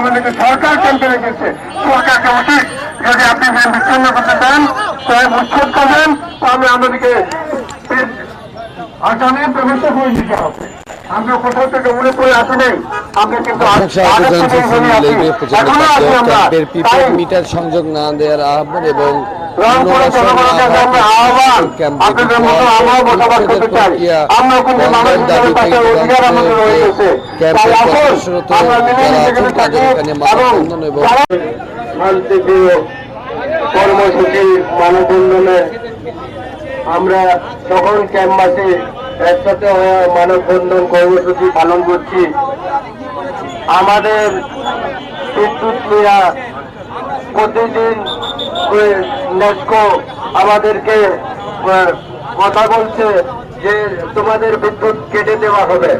আমাদেরকে সরকার কেন্দ্রে রেখেছে সরকারকে উচিত যদি আপনি বিচ্ছিন্ন করতে চান তাহলে উচ্ছেদ করবেন তাহলে আমাদেরকে আসামে প্রবেশ করে দিতে হবে আমরা কোথাও থেকে উড়ে পড়ে আসি নাই আমরা কিন্তু এখানে আছি। আমরা। মিটার সংযোগ না দেওয়ার আহ্বান এবং রংপুরের পুনরায় জনগণের কাছে আমরা আহ্বান, আপনাদের মতো আমরাও বসবাস করতে চাই। আমরা কিন্তু মানুষের দাবি অধিকার আমাদের রয়েছে। তাই আসুন, আমরা যারা মিলেমিশে আছেন এখানে তাদের থাকি এবং মানববন্ধন এবং যারা শান্তিপ্রিয় কর্মসূচি মানববন্ধনে আমরা তখন ক্যাম্পাসে একসাথে হয়ে মানববন্ধন কর্মসূচি পালন করছি আমাদের বিদ্যুৎ প্রতিদিন নেস্কো আমাদেরকে কথা বলছে যে তোমাদের বিদ্যুৎ কেটে দেওয়া হবে।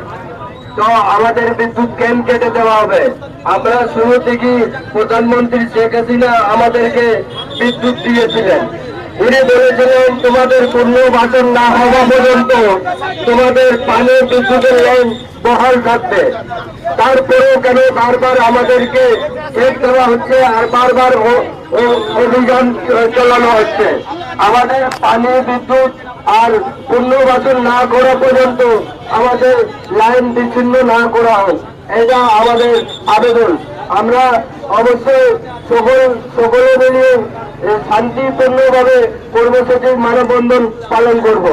তো আমাদের বিদ্যুৎ কেন কেটে দেওয়া হবে? আমরা শুরু থেকে প্রধানমন্ত্রী শেখ হাসিনা আমাদেরকে বিদ্যুৎ দিয়েছিলেন। উনি বলেছিলেন, তোমাদের পূর্ণ বাসন না হওয়া পর্যন্ত তোমাদের পানি বিদ্যুতের লাইন বহাল থাকবে। তারপরেও কেন বারবার আমাদেরকে চেক দেওয়া হচ্ছে আর বারবার অভিযান চালানো হচ্ছে? আমাদের পানি, বিদ্যুৎ আর পুনর্বাসন না করা পর্যন্ত আমাদের লাইন বিচ্ছিন্ন না করা হোক। এটা আমাদের আবেদন। আমরা অবশ্যই সকল সকলে মিলিয়ে শান্তিপূর্ণভাবে কর্মসূচির মানববন্ধন পালন করব।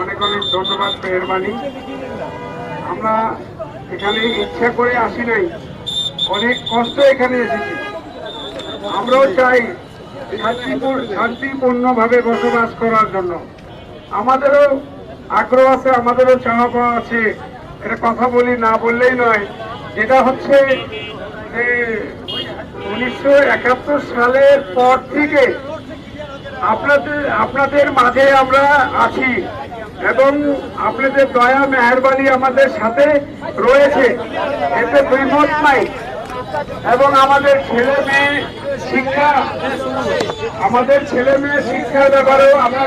অনেক ধন্যবাদ, মেহরবানি। আমরা করে আসি নাই। অনেক কষ্ট এখানে এসেছি। আমরাও চাই শান্তিপূর্ণ শান্তিপূর্ণভাবে বসবাস করার জন্য। আমাদেরও আগ্রহ আছে, আমাদেরও চাওয়া পাওয়া আছে। এটা কথা বলি, না বললেই নয়। যেটা হচ্ছে, যে উনিশশো একাত্তর সালের পর থেকে আপনাদের আপনাদের মাঝে আমরা আছি এবং আপনাদের দয়া, মেহরবানি আমাদের সাথে রয়েছে। এতে দুইমত নাই। এবং আমাদের ছেলে মেয়ে শিক্ষা, আমাদের ছেলে মেয়ে শিক্ষার ব্যাপারেও আমরা